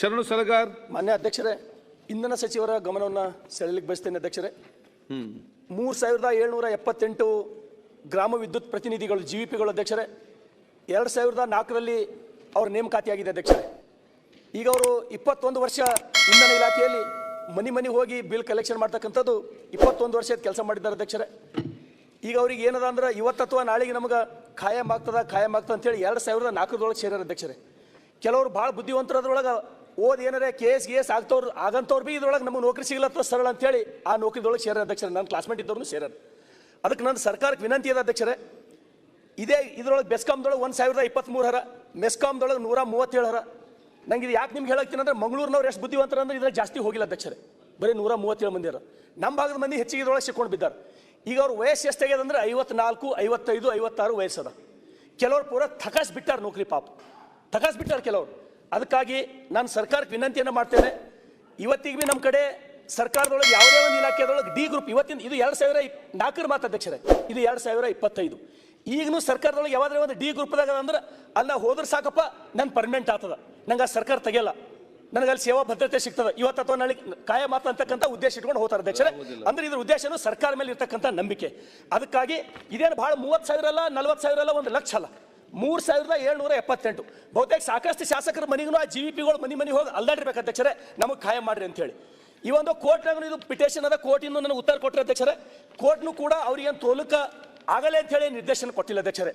ಶರಣು ಸಲಗಾರ್. ಮಾನ್ಯ ಅಧ್ಯಕ್ಷರೇ, ಇಂಧನ ಸಚಿವರ ಗಮನವನ್ನು ಸೆಳೆಯಲಿಕ್ಕೆ ಬಯಸ್ತೇನೆ ಅಧ್ಯಕ್ಷರೇ. ಮೂರು ಸಾವಿರದ ಏಳ್ನೂರ ಎಪ್ಪತ್ತೆಂಟು ಗ್ರಾಮ ವಿದ್ಯುತ್ ಪ್ರತಿನಿಧಿಗಳು ಜಿ ವಿ ಪಿಗಳು ಅಧ್ಯಕ್ಷರೇ, ಎರಡು ಸಾವಿರದ ನಾಲ್ಕರಲ್ಲಿ ಅವ್ರ ನೇಮಕಾತಿಯಾಗಿದೆ ಅಧ್ಯಕ್ಷರೇ. ಈಗ ಅವರು ಇಪ್ಪತ್ತೊಂದು ವರ್ಷ ಇಂಧನ ಇಲಾಖೆಯಲ್ಲಿ ಮನೆ ಮನೆ ಹೋಗಿ ಬಿಲ್ ಕಲೆಕ್ಷನ್ ಮಾಡ್ತಕ್ಕಂಥದ್ದು ಇಪ್ಪತ್ತೊಂದು ವರ್ಷದ ಕೆಲಸ ಮಾಡಿದ್ದಾರೆ ಅಧ್ಯಕ್ಷರೇ. ಈಗ ಅವ್ರಿಗೆ ಏನದ ಅಂದ್ರೆ ಇವತ್ತು ಅಥವಾ ನಾಳೆಗೆ ನಮಗೆ ಖಾಯಂ ಆಗ್ತದ ಖಾಯಂ ಆಗ್ತದ ಅಂತೇಳಿ ಎರಡು ಸಾವಿರದ ನಾಲ್ಕರದೊಳಗೆ ಸೇರ್ಯಾರ ಅಧ್ಯಕ್ಷರೇ. ಕೆಲವರು ಭಾಳ ಬುದ್ಧಿವಂತರದ್ರೊಳಗೆ ಓದ್ ಏನಾರ ಕೇಸ್ ಗೇಸ್ ಆಗ್ತವ್ರು ಆಗಂತವ್ರು ಬಿ ಇದ್ರೊಳಗೆ ನಮಗೆ ನೌಕರಿ ಸಿಗ್ಲತ್ತ ಸರಳ ಅಂತೇಳಿ ಆ ನೌಕರಿದೊಳಗೆ ಸೇರ ಅಧ್ಯಕ್ಷರೇ ನನ್ನ ಕ್ಲಾಸ್ಮೇಟ್ ಇದ್ದವ್ರು ಸೇರ್ಯಾರ. ಅದಕ್ಕೆ ನನ್ನ ಸರ್ಕಾರಕ್ಕೆ ವಿನಂತಿ ಇದೆ ಅಧ್ಯಕ್ಷರೇ, ಇದೇ ಇದ್ರೊಳಗೆ ಬೆಸ್ಕಾಮ್ದೊಳಗೆ ಒಂದು ಸಾವಿರದ ಇಪ್ಪತ್ತ್ಮೂರು ಹರ ಮೆಸ್ಕಾಮ್ದೊಳಗೆ ನೂರ ಮೂವತ್ತೇಳು ಹರ ನಂಗೆ ಇದು ಯಾಕೆ ನಿಮ್ಗೆ ಹೇಳಕ್ತೀನಿ ಅಂದ್ರೆ ಮಂಗಳೂರಿನವ್ರು ಎಷ್ಟು ಬುದ್ಧಿವಂತರ ಅಂದ್ರೆ ಇದ್ರಲ್ಲಿ ಜಾಸ್ತಿ ಹೋಗಿಲ್ಲ ಅಧ್ಯಕ್ಷರೇ. ಬರೀ ನೂರ ಮೂವತ್ತೇಳು ಮಂದಿ ನಮ್ಮ ಭಾಗದ ಮಂದಿ ಹೆಚ್ಚಿಗೆ ಇದ್ರೊಳಗೆ ಸಿಕ್ಕೊಂಡು ಬಿದ್ದಾರೆ. ಈಗ ಅವ್ರ ವಯಸ್ಸು ಎಷ್ಟಾಗ್ಯದ ಅಂದ್ರೆ ಐವತ್ನಾಲ್ಕು, ಐವತ್ತೈದು, ಐವತ್ತಾರು ವಯಸ್ಸದ. ಕೆಲವ್ರು ಪೂರ ಥಕಾಸ್ ಬಿಟ್ಟಾರ ನೌಕರಿ ಪಾಪ. ಥಕಾಸ್ ಬಿಟ್ಟಾರ ಕೆಲವರು. ಅದಕ್ಕಾಗಿ ನಾನು ಸರ್ಕಾರಕ್ಕೆ ವಿನಂತಿಯನ್ನು ಮಾಡ್ತೇನೆ. ಇವತ್ತಿಗೆ ಭೀ ನಮ್ಮ ಕಡೆ ಸರ್ಕಾರದೊಳಗೆ ಯಾವುದೇ ಒಂದು ಇಲಾಖೆದೊಳಗೆ ಡಿ ಗ್ರೂಪ್ ಇವತ್ತಿನ ಇದು ಎರಡು ಸಾವಿರ ನಾಲ್ಕರ ಮಾತು ಅಧ್ಯಕ್ಷರ ಇದು ಎರಡು ಸಾವಿರ ಇಪ್ಪತ್ತೈದು. ಈಗಲೂ ಸರ್ಕಾರದೊಳಗೆ ಯಾವಾದ್ರೆ ಒಂದು ಡಿ ಗ್ರೂಪ್ದಾಗ ಅಂದ್ರೆ ಅಲ್ಲ ಹೋದ್ರೆ ಸಾಕಪ್ಪ ನನ್ನ ಪರ್ಮನೆಂಟ್ ಆಗ್ತದ. ನಂಗೆ ಆ ಸರ್ಕಾರ ತೆಗೆಯಲ್ಲ. ನನಗೆ ಅಲ್ಲಿ ಸೇವಾ ಭದ್ರತೆ ಸಿಗ್ತದೆ. ಇವತ್ತು ಅಥವಾ ನಾಳೆ ಕಾಯ ಮಾತು ಅಂತಕ್ಕಂಥ ಉದ್ದೇಶ ಇಟ್ಕೊಂಡು ಹೋಗ್ತಾರೆ ಅಧ್ಯಕ್ಷರ. ಅಂದ್ರೆ ಇದ್ರ ಉದ್ದೇಶನು ಸರ್ಕಾರ ಮೇಲೆ ಇರ್ತಕ್ಕಂಥ ನಂಬಿಕೆ. ಅದಕ್ಕಾಗಿ ಇದೇನು ಭಾಳ ಮೂವತ್ತು ಸಾವಿರ ಅಲ್ಲ ನಲ್ವತ್ತು ಸಾವಿರ ಅಲ್ಲ ಒಂದು ಲಕ್ಷ ಅಲ್ಲ. ಮೂರು ಸಾವಿರದ ಏಳ್ನೂರ ಎಪ್ಪತ್ತೆಂಟು. ಬಹುತೇಕ ಸಾಕಷ್ಟು ಶಾಸಕರ ಮನೆಗೂ ಆ ಜಿ ವಿ ಪಿಗಳು ಮನೆ ಮನೆಗೆ ಹೋಗಿ ಅಲ್ದಾಡಿರ್ಬೇಕು ಅಧ್ಯಕ್ಷರೇ, ನಮಗೆ ಖಾಯಂ ಮಾಡ್ರಿ ಅಂತ ಹೇಳಿ. ಈ ಒಂದು ಕೋರ್ಟ್ನಾಗ ಇದು ಪಿಟೇಷನ್ ಅದ, ಕೋರ್ಟ್ ಇನ್ನು ನನಗೆ ಉತ್ತರ ಕೊಟ್ಟರೆ ಅಧ್ಯಕ್ಷರೇ. ಕೋರ್ಟ್ನು ಕೂಡ ಅವ್ರಿಗೇನು ತೋಲುಕ ಆಗಲೇ ಅಂತ ಹೇಳಿ ನಿರ್ದೇಶನ ಕೊಟ್ಟಿಲ್ಲ ಅಧ್ಯಕ್ಷರೇ.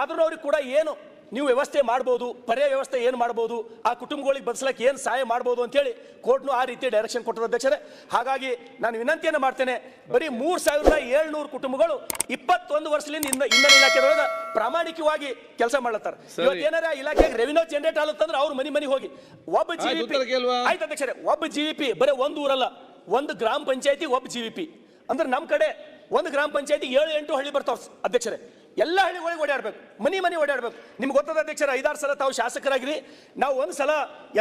ಆದರೂ ಅವ್ರಿಗೆ ಕೂಡ ಏನು ನೀವು ವ್ಯವಸ್ಥೆ ಮಾಡ್ಬೋದು ಪರ್ಯಾಯ ವ್ಯವಸ್ಥೆ ಏನು ಮಾಡ್ಬೋದು ಆ ಕುಟುಂಬಗಳಿಗೆ ಬದಲಿಸಲಿಕ್ಕೆ ಏನು ಸಹಾಯ ಮಾಡ್ಬೋದು ಅಂತೇಳಿ ಕೋರ್ಟ್ನು ಆ ರೀತಿ ಡೈರೆಕ್ಷನ್ ಕೊಟ್ಟರು ಅಧ್ಯಕ್ಷರೇ. ಹಾಗಾಗಿ ನಾನು ವಿನಂತಿಯನ್ನು ಮಾಡ್ತೇನೆ ಬರೀ ಮೂರು ಸಾವಿರದ ಏಳ್ನೂರು ಕುಟುಂಬಗಳು ಇಪ್ಪತ್ತೊಂದು ವರ್ಷದಿಂದ ಇಂದ ಇಂಧನ ಇಲಾಖೆದೊಳಗೆ ಪ್ರಾಮಾಣಿಕವಾಗಿ ಕೆಲಸ ಮಾಡ್ಲತ್ತಾರ. ಇವತ್ತು ಏನಾರ ಆ ಇಲಾಖೆಗೆ ರೆವಿನ್ಯೂ ಜನರೇಟ್ ಆಗುತ್ತಂದ್ರೆ ಅವ್ರ ಮನಿ ಮನಿ ಹೋಗಿ. ಒಬ್ಬ ಜಿ ಪಿ ಆಯ್ತು ಅಧ್ಯಕ್ಷರೇ ಒಬ್ಬ ಜಿ ವಿ ಪಿ ಬರೀ ಒಂದು ಊರಲ್ಲ ಒಂದು ಗ್ರಾಮ ಪಂಚಾಯತಿ ಒಬ್ಬ ಜಿ ವಿ ಪಿ ಅಂದ್ರೆ ನಮ್ಮ ಕಡೆ ಒಂದು ಗ್ರಾಮ ಪಂಚಾಯತಿ ಏಳು ಎಂಟು ಹಳ್ಳಿ ಬರ್ತಾವ ಅಧ್ಯಕ್ಷರೇ. ಎಲ್ಲ ಹಳ್ಳಿಗಳಿಗೆ ಓಡಾಡ್ಬೇಕು. ಮನಿ ಮನಿ ಓಡಾಡ್ಬೇಕು. ನಿಮ್ಗೆ ಗೊತ್ತದ ಅಧ್ಯಕ್ಷರ ಐದಾರು ಸಲ ತಾವು ಶಾಸಕರಾಗಿರಿ. ನಾವು ಒಂದು ಸಲ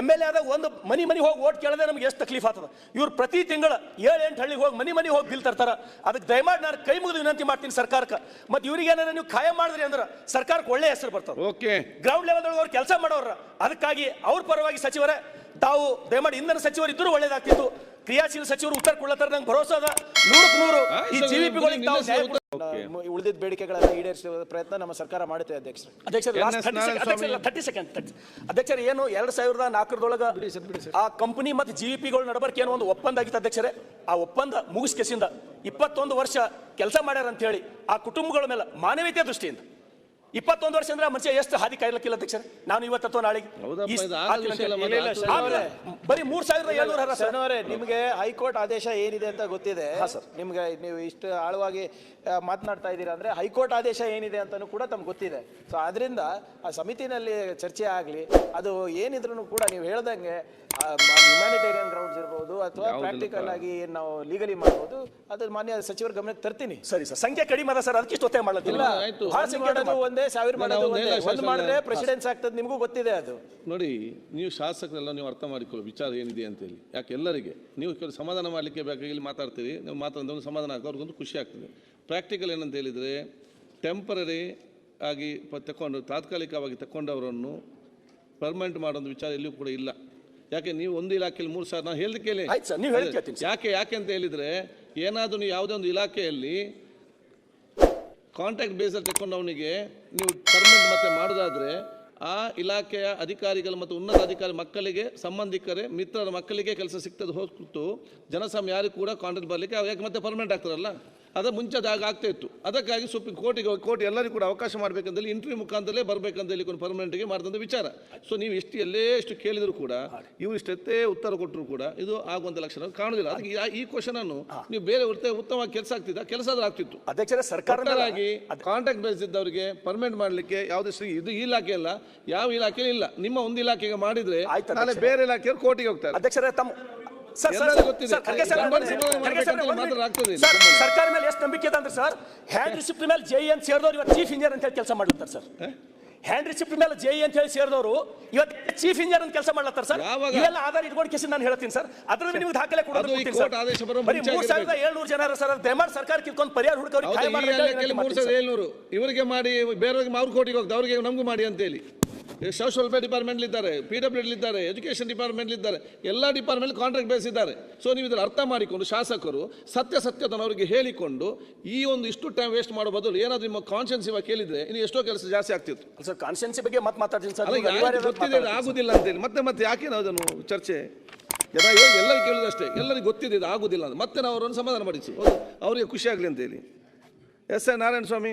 ಎಂ ಎಲ್ ಎ ಆದಾಗ ಒಂದು ಮನಿ ಮನಿ ಹೋಗಿ ಓಟ್ ಕೇಳದೆ ನಮ್ಗೆ ಎಷ್ಟು ತಕ್ಲೀಫ್ ಆತದ ಇವ್ರು ಪ್ರತಿ ತಿಂಗಳ ಏಳು ಎಂಟು ಹಳ್ಳಿಗೆ ಹೋಗಿ ಮನಿ ಮನಿ ಹೋಗಿ ಬಿಲ್ ತರ್ತಾರ ಅದಕ್ಕೆ ದಯಮಾಡಿ ನಾನು ಕೈ ಮುಗಿದು ವಿನಂತಿ ಮಾಡ್ತೀನಿ ಸರ್ಕಾರಕ್ಕೆ. ಮತ್ತೆ ಇವರಿಗೆ ಏನಾರ ನೀವು ಖಾಯಂ ಮಾಡಿದ್ರಿ ಅಂದ್ರೆ ಸರ್ಕಾರಕ್ಕೆ ಒಳ್ಳೆ ಹೆಸರು ಬರ್ತದೆ. ಓಕೆ ಗ್ರೌಂಡ್ ಲೆವೆಲ್ದೊಳಗೆ ಅವ್ರು ಕೆಲಸ ಮಾಡೋರ ಅದಕ್ಕಾಗಿ ಅವ್ರ ಪರವಾಗಿ ಸಚಿವರೇ ತಾವು ದಯಮಾಡಿ ಇಂಧನ ಸಚಿವರು ಇದ್ರೂ ಒಳ್ಳೇದಾಗ್ತಿತ್ತು. ಕ್ರಿಯಾಶೀಲ ಸಚಿವರು ಉತ್ತರ ಕೊಡ್ಲತ್ತಾರ ನಂಗೆ ಭರೋಸೆ ಅದ. ನೂರಕ್ಕೆ ನೂರು. ಈ ಜಿ ವಿ ಪಿಗಳಿಗೆ ತಾವು ನ್ಯಾಯ ಕೊಡ್- ಓಕೆ. ಉಳಿದಿದ್ದ ಬೇಡಿಕೆಗಳನ್ನು ಈಡೇರಿಸುವ ಪ್ರಯತ್ನ ನಮ್ಮ ಸರ್ಕಾರ ಮಾಡುತ್ತೆ ಅಧ್ಯಕ್ಷ ಅಧ್ಯಕ್ಷ ನಾರಾಯಣ ಥರ್ಟಿ ಸೆಕೆಂಡ್ ಅಧ್ಯಕ್ಷರ ಏನು ಎರಡ್ ಸಾವಿರದ ನಾಲ್ಕರದೊಳಗ ಆ ಕಂಪನಿ ಮತ್ತು ಜಿ ವಿ ಪಿಗಳ ನಡಬರ್ಕೆ ಏನೋ ಒಂದು ಒಪ್ಪಂದ ಆಗಿತ್ತು ಅಧ್ಯಕ್ಷರೇ. ಆ ಒಪ್ಪಂದ ಮುಗಿಸ್ಕೆಸಿಂದ ಇಪ್ಪತ್ತೊಂದು ವರ್ಷ ಕೆಲಸ ಮಾಡ್ಯಾರ ಅಂತ ಹೇಳಿ ಆ ಕುಟುಂಬಗಳ ಮೇಲೆ ಮಾನವೀಯತೆ ದೃಷ್ಟಿಯಿಂದ ಇಪ್ಪತ್ತೊಂದು ವರ್ಷ ಅಂದ್ರೆ ಮನುಷ್ಯ ಎಷ್ಟು ಹಾದಿ ಕಾಯ್ಲಕ್ಕಿಲ್ಲ ಅಧ್ಯಕ್ಷರೇ? ನಾನು ಇವತ್ತು ಅಥವಾ ನಾಳೆಗೆ. ಬರೀ ಮೂರ್ ಸಾವಿರದ ಏಳ್ನೂರ ಹರ ನಿಮ್ಗೆ ಹೈಕೋರ್ಟ್ ಆದೇಶ ಏನಿದೆ ಅಂತ ಗೊತ್ತಿದೆ. ನಿಮ್ಗೆ ನೀವು ಇಷ್ಟು ಆಳವಾಗಿ ಮಾತನಾಡ್ತಾ ಇದ್ದೀರಾ ಅಂದ್ರೆ ಹೈಕೋರ್ಟ್ ಆದೇಶ ಏನಿದೆ ಅಂತಾನು ಕೂಡ ತಮ್ಗೆ ಗೊತ್ತಿದೆ. ಸೊ ಅದರಿಂದ ಆ ಸಮಿತಿನಲ್ಲಿ ಚರ್ಚೆ ಆಗಲಿ ಅದು ಏನಿದ್ರು ಕೂಡ ನೀವು ಹೇಳ್ದಂಗೆ ಹ್ಯುಮ್ಯಾನಿಟೇರಿಯನ್ ಗ್ರೌಂಡ್ಸ್ ಇರ್ಬೋದು ಅಥವಾ ಪ್ರಾಕ್ಟಿಕಲ್ ಆಗಿ ಏನ್ ನಾವು ಲೀಗಲಿ ಮಾಡ್ಬೋದು ಅದ್ರ ಮಾನ್ಯ ಸಚಿವರ ಗಮನಕ್ಕೆ ತರ್ತೀನಿ. ಸರಿ ಸರ್. ಸಂಖ್ಯೆ ಕಡಿಮೆ ಅದ ಸರ್. ಅದಕ್ಕೆ ಇಷ್ಟು ಮಾಡೋದಿಲ್ಲ ಒಂದೇ ಸಾವಿರ ಮಾಡೋದು ಒಂದೇ. ಮಾಡಿದ್ರೆ ಪ್ರೆಸಿಡೆನ್ಸ್ ಆಗ್ತದೆ ನಿಮಗೂ ಗೊತ್ತಿದೆ ಅದು. ನೋಡಿ ನೀವು ಶಾಸಕರೆಲ್ಲ ನೀವು ಅರ್ಥ ಮಾಡಿಕೊಳ್ಳಿ ವಿಚಾರ ಏನಿದೆ ಅಂತ ಹೇಳಿ. ಯಾಕೆ ಎಲ್ಲರಿಗೆ? ನೀವು ಕೆಲವು ಸಮಾಧಾನ ಮಾಡಲಿಕ್ಕೆ ಬೇಕಾಗಿ ಇಲ್ಲಿ ಮಾತಾಡ್ತೀರಿ ನೀವು ಮಾತಾಡಿದ ಒಂದು ಸಮಾಧಾನ ಆಗ್ತದೆ ಅವ್ರಿಗೊಂದು ಖುಷಿ ಆಗ್ತದೆ. ಪ್ರಾಕ್ಟಿಕಲ್ ಏನಂತ ಹೇಳಿದರೆ ಟೆಂಪರರಿ ಆಗಿ ಪ ತಗೊಂಡು ತಾತ್ಕಾಲಿಕವಾಗಿ ತಗೊಂಡವರನ್ನು ಪರ್ಮನೆಂಟ್ ಮಾಡೋದು ವಿಚಾರ ಎಲ್ಲಿಯೂ ಕೂಡ ಇಲ್ಲ. ಯಾಕೆ ನೀವು ಒಂದು ಇಲಾಖೆಯಲ್ಲಿ ಮೂರು ಸಾವಿರ ನಾನು ಹೇಳಿದ ಕೇಳಿ. ಆಯ್ತು ಸರ್, ನೀವು ಹೇಳಿದ್ ಕೇಳ್ತೀನಿ ಸರ್. ಯಾಕೆ ಯಾಕೆ ಅಂತ ಹೇಳಿದರೆ ಏನಾದರೂ ನೀವು ಯಾವುದೇ ಒಂದು ಇಲಾಖೆಯಲ್ಲಿ ಕಾಂಟ್ಯಾಕ್ಟ್ ಬೇಸಲ್ಲಿ ತಗೊಂಡವನಿಗೆ ನೀವು ಪರ್ಮನೆಂಟ್ ಮತ್ತೆ ಮಾಡೋದಾದ್ರೆ ಆ ಇಲಾಖೆಯ ಅಧಿಕಾರಿಗಳು ಮತ್ತು ಉನ್ನತ ಅಧಿಕಾರಿ ಮಕ್ಕಳಿಗೆ ಸಂಬಂಧಿಕರೇ ಮಿತ್ರರ ಮಕ್ಕಳಿಗೆ ಕೆಲಸ ಸಿಗ್ತದೆ ಹೊರತು ಜನಸಮ ಯಾರಿಗೂ ಕೂಡ ಕಾಂಟ್ರಾಕ್ಟ್ ಬರಲಿಕ್ಕೆ ಯಾಕೆ ಮತ್ತೆ ಪರ್ಮನೆಂಟ್ ಆಗ್ತಾರಲ್ಲ? ಅದ ಮುಂಚೆ ಆಗ ಆಗ್ತಾ ಇತ್ತು. ಅದಕ್ಕಾಗಿ ಸುಪ್ರೀಂ ಕೋರ್ಟಿಗೆ ಹೋಗಿ ಕೋರ್ಟ್ ಎಲ್ಲರಿಗೂ ಕೂಡ ಅವಕಾಶ ಮಾಡಬೇಕಂದ್ರೆ ಇಂಟರ್ವ್ಯೂ ಮುಖಾಂತರೇ ಬರಬೇಕಂತ ಹೇಳಿ ಪರ್ಮನೆಂಟ್ಗೆ ಮಾಡಿದಂಥ ವಿಚಾರ. ಸೊ ನೀವು ಎಷ್ಟು ಎಲ್ಲೇ ಎಷ್ಟು ಕೇಳಿದರೂ ಕೂಡ ಇವು ಇಷ್ಟೆತ್ತೇ ಉತ್ತರ ಕೊಟ್ಟರು ಕೂಡ ಇದು ಆಗುವಂಥ ಲಕ್ಷಣ ಕಾಣುವುದಿಲ್ಲ ಅದಕ್ಕೆ ಈ- ಕ್ವಶನ್ ಅನ್ನು ನೀವು ಬೇರೆ ಉತ್ತ- ಉತ್ತಮವಾಗಿ ಕೆಲಸ ಆಗ್ತಿದ್ದ? ಕೆಲಸ ಆದ್ರೂ ಆಗ್ತಿತ್ತು. ಅಧ್ಯಕ್ಷರೇ ಸರ್ಕಾರ ಕಾಂಟ್ರಾಕ್ಟ್ ಬೇಸ್ ಇದ್ದವರಿಗೆ ಪರ್ಮನೆಂಟ್ ಮಾಡಲಿಕ್ಕೆ ಯಾವುದೇ ಇದು ಈ ಇಲಾಖೆ ಅಲ್ಲ ಯಾವ ಇಲಾಖೆ ಇಲ್ಲ ನಿಮ್ಮ ಒಂದು ಇಲಾಖೆಗೆ ಮಾಡಿದ್ರೆ ಆಯ್ತು ನಾಳೆ ಅಧ್ಯಕ್ಷರೇ. ಬೇರೆ ಇಲಾಖೆಯವರು ಕೋರ್ಟಿಗೆ ಹೋಗ್ತಾರೆ ಅಧ್ಯಕ್ಷರೇ ತಮ್ಮ ಸರ್, ಸರ್, ಎಲ್ಲರಿಗೂ ಗೊತ್ತಿದೆ. ಸರ್, ಖರ್ಗೆ ಸರ್, ಗಂಭೀರ ಒಂದು ಸಮಾಧಾನ ನಿಮಿಷ. ಖರ್ಗೆ ಸರ್, ಮಾಡ್ಬೇಕಂತ ಒಂದು ಮಾತ್ರ ಆಗ್ತದೆ ನಿಮಿಷ. ಸರ್, ಸರ್ಕಾರ ಮೇಲೆ ಎಷ್ಟು ನಂಬಿಕೆ ಇದೆ ಅಂದ್ರೆ ಸರ್ ಹ್ಯಾಂಡ್ ರಿಸಿಪ್ಟ್ ಮೇಲೆ ಜೈ ಅಂತ ಸೇರಿದವರು ಇವತ್ತು ಚೀಫ್ ಇಂಜಿನಿಯರ್ ಅಂತ ಹೇಳಿ ಕೆಲಸ ಮಾಡ್ಲತ್ತಾರೆ ಸರ್ ಹ್ಯಾಂಡ್ ರಿಸಿಪ್ಟ್ ಮೇಲೆ ಜೈ ಅಂತ ಹೇಳಿ ಸೇರಿದವರು ಇವತ್ತು ಚೀಫ್ ಇಂಜಿನಿಯರ್ ಅಂತ ಕೆಲಸ ಮಾಡ್ಲತ್ತಾರೆ ಸರ್ ಯಾವಾಗ? ಇವೆಲ್ಲ ಆಧಾರ ಇಟ್ಕೊಂಡು ಕೇಸಿ ನಾನು ಹೇಳ್ತೀನಿ ಸರ್ ಅದ್ರಲ್ಲಿ ನಿಮ್ಗೆ ದಾಖಲೆ ಅದು ಕೊಡೋದು ಈ ಆದೇಶ ಬರೋ ಬರೀ ಮುಂಚೆ ಮೂರು ಸಾವಿರದ ಏಳ್ನೂರು ಜನ ಸರ್ ದಯಮಾಡಿ ಸರ್ಕಾರ ಕಿತ್ಕೊಂಡು ಪರಿಹಾರ ಹುಡುಕವ್ರಿಗೆ ಹೌದು ಈ ಇಲಾಖೆಯಲ್ಲಿ ಮೂರು ಸಾವಿರದ. ಏಳ್ನೂರು ಇವರಿಗೆ ಮಾಡಿ ಬೇರೆಯವ್ರಿಗೆ ಅವ್ರ ಕೋಟಿಗೆ ಹೋಗ್ತದೆ ಅವ್ರಿಗೆ ನಮಗೂ ಮಾಡಿ ಅಂತೇಳಿ ಸೋಷಿಯಲ್ ವೆಲ್ಫೇರ್ ಡಿಪಾರ್ಟ್ಮೆಂಟ್ ಇದ್ದಾರೆ ಪಿ ಡಬ್ಲ್ಯೂ ಇದ್ದಾರೆ ಎಜುಕೇಷನ್ ಡಿಪಾರ್ಟ್ಮೆಂಟ್ ಇದ್ದಾರೆ ಎಲ್ಲ ಡಿಪಾರ್ಟ್ಮೆಂಟ್ ಕಾಂಟ್ರಾಕ್ಟ್ ಬೇಸ್ ಇದ್ದಾರೆ. ಸೊ ನೀವು ಇದನ್ನು ಅರ್ಥ ಮಾಡಿಕೊಂಡು ಶಾಸಕರು ಸತ್ಯ ಸತ್ಯತನ ಅವರಿಗೆ ಹೇಳಿಕೊಂಡು ಈ ಒಂದು ಇಷ್ಟು ಟೈಮ್ ವೇಸ್ಟ್ ಮಾಡೋ ಬದಲು ಏನಾದ್ರು ನಿಮ್ಮ ಕಾನ್ಶಿಯನ್ಸ್ ಇವಾಗ ಕೇಳಿದ್ರೆ ಇನ್ನು ಎಷ್ಟೋ ಕೆಲಸ ಜಾಸ್ತಿ ಆಗ್ತಿತ್ತು. ಸರ್ ಕಾನ್ಸ್ಟೆನ್ಸಿ ಬಗ್ಗೆ ಮತ್ತೆ ಮಾತಾಡ್ತೀನಿ ಸರ್ ಗೊತ್ತಿದೆ ಆಗುದಿಲ್ಲ ಅಂತೇಳಿ. ಮತ್ತೆ ಮತ್ತೆ ಯಾಕೆ ನಾವು ಅದನ್ನು ಚರ್ಚೆ? ಜನ ಇವಾಗ ಎಲ್ಲರಿಗೂ ಅಷ್ಟೇ. ಎಲ್ಲರಿಗೂ ಗೊತ್ತಿದೆ ಇದು ಆಗುದಿಲ್ಲ ಅಂತ. ಮತ್ತೆ ನಾವು ಅವರನ್ನು ಸಮಾಧಾನ ಮಾಡಿಸಿ. ಅವರಿಗೆ ಖುಷಿ ಆಗಲಿ ಅಂತೇಳಿ ಎಸ್ ಎ ನಾರಾಯಣ ಸ್ವಾಮಿ.